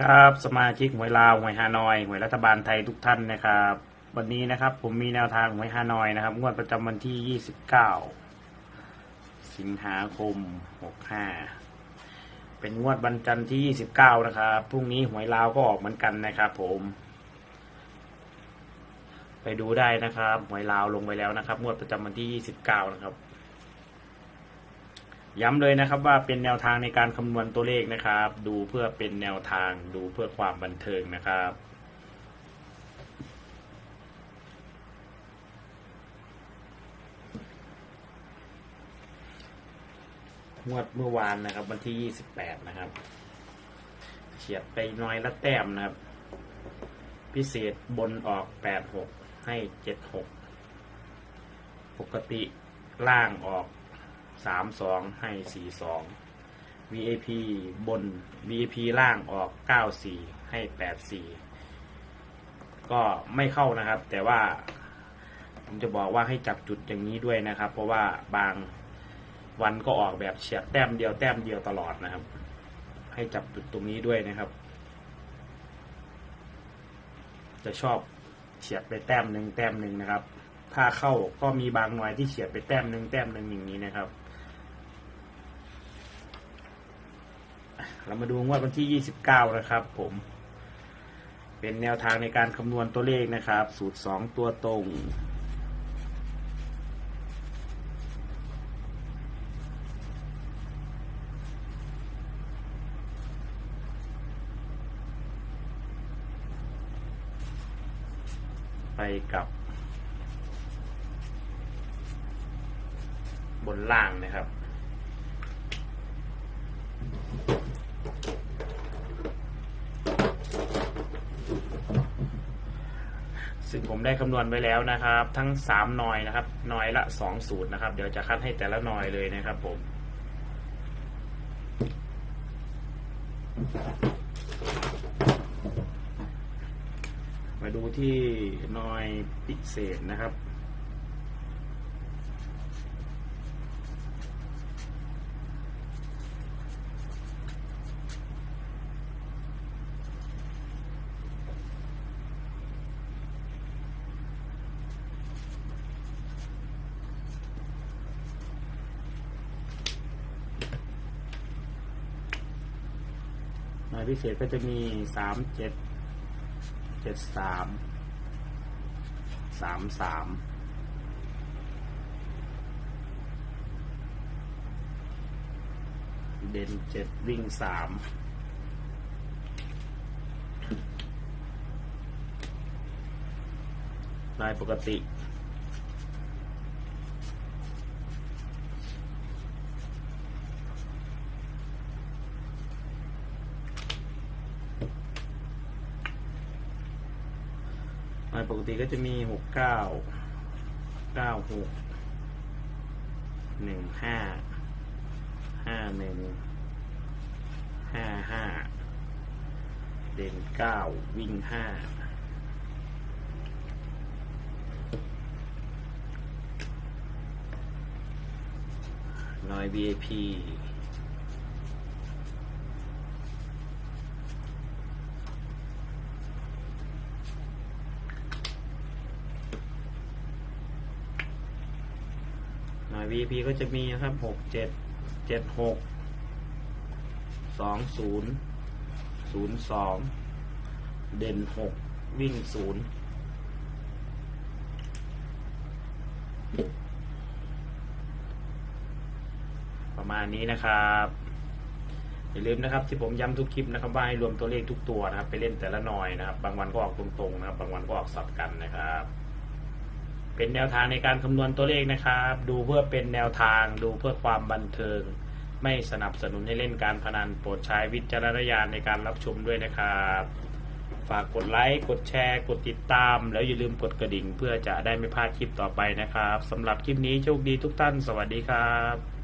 ครับ สมาชิกหวยลาวหวยฮานอยหวยรัฐบาลไทยทุกท่านนะครับ วันนี้นะครับ ผมมีแนวทางหวยฮานอยนะครับงวดประจำวันที่ 29 สิงหาคม 65 เป็นงวดวันจันทร์ที่ 29 นะครับพรุ่งนี้หวยลาวก็ออกเหมือนกันนะครับ ผม ไปดูได้นะครับหวยลาวลงไปแล้วนะครับ งวดประจำวันที่ 29 นะครับ ย้ำเลยนะครับว่าเป็นแนวทางในการคำนวณตัวเลขนะครับ ดูเพื่อเป็นแนวทางดูเพื่อความบันเทิงนะครับงวดเมื่อวานนะครับ วันที่28นะครับเฉียดไปน้อยละแต้มนะครับ พิเศษบนออก86ให้76ปกติล่างออก สามสองให้สี่สอง VAP บน VAP ล่างออกเก้าสี่ให้แปดสี่ก็ไม่เข้านะครับ แต่ว่าผมจะบอกว่าให้จับจุดอย่างนี้ด้วยนะครับ เพราะว่าบางวันก็ออกแบบเฉียดแต้มเดียวแต้มเดียวตลอดนะครับ ให้จับจุดตรงนี้ด้วยนะครับ จะชอบเฉียดไปแต้มหนึ่งแต้มหนึ่งนะครับ ถ้าเข้าก็มีบางหน่วยที่เฉียดไปแต้มหนึ่งแต้มหนึ่งอย่างนี้นะครับ เรามาดูงวดวันที่ 29 นะครับ ผม เป็นแนวทางในการคำนวณตัวเลขนะครับ สูตร 2 ตัวตรงไปกับบนล่างนะครับ ซึ่งผมได้คำนวณไว้แล้วนะครับ ทั้งสามหน่อยนะครับหน่อยละสองสูตรนะครับ เดี๋ยวจะคัดให้แต่ละหน่อยเลยนะครับผมมาดูที่หน่อยพิเศษนะครับ หน่วยพิเศษก็จะมีสามเจ็ดเจ็ดสามสามสามเด่นเจ็ดวิ่งสามลายปกติ ปกติก็จะมีหกเก้าเก้าหกหนึ่งห้าห้าหนึ่งห้าห้าเด่นเก้าวิ่งห้าน้อย VIP หน่วย VP ก็จะมีนะครับหกเจ็ดเจ็ดหกสองศูนย์ศูนย์สองเด่นหกวิ่งศูนย์ประมาณนี้นะครับอย่าลืมนะครับที่ผมย้ำทุกคลิปนะครับว่าให้รวมตัวเลขทุกตัวนะครับ ไปเล่นแต่ละหน่อยนะครับ บางวันก็ออกตรงๆนะครับ บางวันก็ออกสับกันนะครับ เป็นแนวทางในการคำนวณตัวเลขนะครับ ดูเพื่อเป็นแนวทาง ดูเพื่อความบันเทิง ไม่สนับสนุนให้เล่นการพนันโปรดใช้วิจารณญาณในการรับชมด้วยนะครับ ฝากกดไลค์ กดแชร์ กดติดตาม แล้วอย่าลืมกดกระดิ่ง เพื่อจะได้ไม่พลาดคลิปต่อไปนะครับสำหรับคลิปนี้โชคดีทุกท่าน สวัสดีครับ